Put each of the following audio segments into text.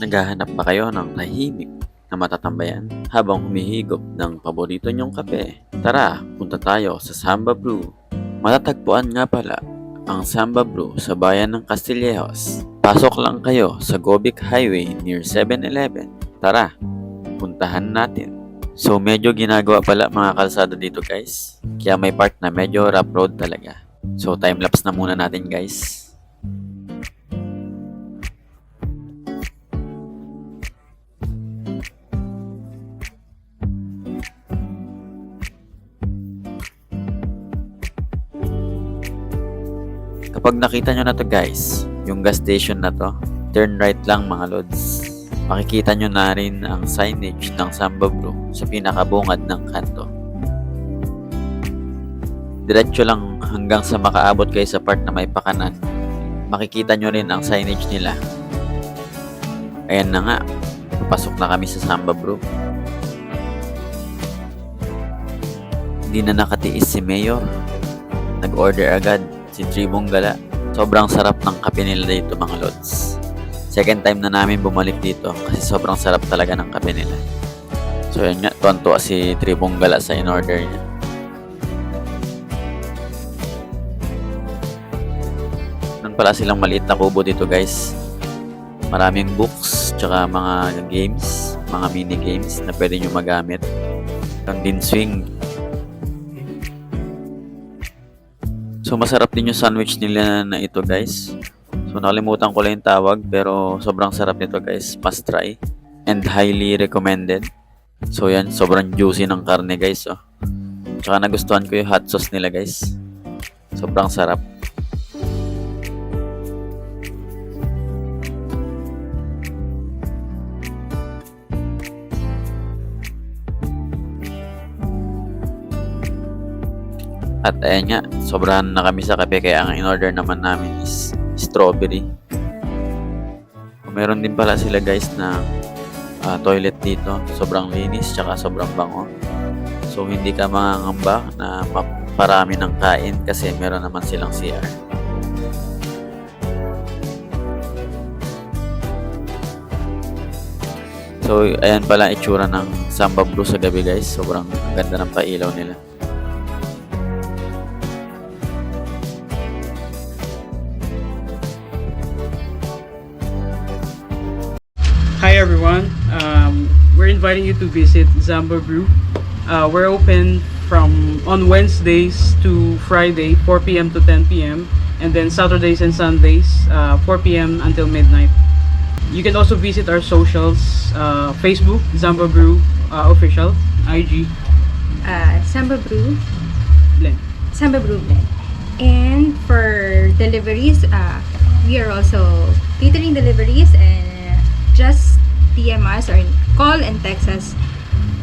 Naghahanap ba kayo ng tahimik na matatambayan habang humihigop ng paborito niyong kape? Tara, punta tayo sa Samba Brew. Matatagpuan nga pala ang Samba Brew sa bayan ng Castillejos. Pasok lang kayo sa Gobic Highway near 7-Eleven. Tara, puntahan natin. So medyo ginagawa pala mga kalsada dito guys. Kaya may part na medyo rough road talaga. So time-lapse na muna natin guys. Kapag nakita nyo na to guys, yung gas station na to, turn right lang mga lods. Makikita nyo na rin ang signage ng Samba Brew sa pinakabungad ng kanto. Diretso lang hanggang sa makaabot kayo sa part na may pakanan. Makikita nyo rin ang signage nila. Ayan na nga, papasok na kami sa Samba Brew. Hindi na nakatiis si Mayor. Nag-order agad si Tribong Gala. Sobrang sarap ng kape nila dito mga lods. Second time na namin bumalik dito kasi sobrang sarap talaga ng kape nila. So yun nga, tuwan si Tribong Gala sa in-order niya. Meron pala silang maliit na kubo dito guys. Maraming books, tsaka mga games, mga mini games na pwede nyo magamit. Ang din swing, So masarap din yung sandwich nila na ito guys. So nakalimutan ko lang yung tawag pero sobrang sarap nito guys. Must try. And highly recommended. So yan, sobrang juicy ng karne guys. Oh. Tsaka nagustuhan ko yung hot sauce nila guys. Sobrang sarap. At ayan nga, sobrahan na kami sa kape kaya ang in-order naman namin is strawberry. Meron din pala sila guys na ah, toilet dito. Sobrang linis tsaka sobrang bango. So hindi ka mangangamba na maparami ng kain kasi meron naman silang CR. So ayan pala itsura ng Samba Brew sa gabi guys. Sobrang ganda ng pailaw nila. Everyone. Um, we're inviting you to visit Zamba Brew. Uh, we're open from on Wednesdays to Friday, 4 p.m. to 10 p.m. and then Saturdays and Sundays, uh, 4 p.m. until midnight. You can also visit our socials: uh, Facebook, Zamba Brew uh, official, IG, uh, Samba Brew, Blend. Samba Brew Blend. And for deliveries, uh, we are also catering deliveries and just DM us or call and text us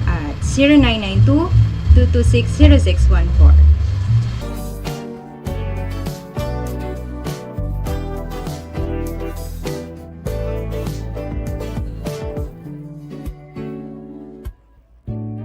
at 0992 226 0614.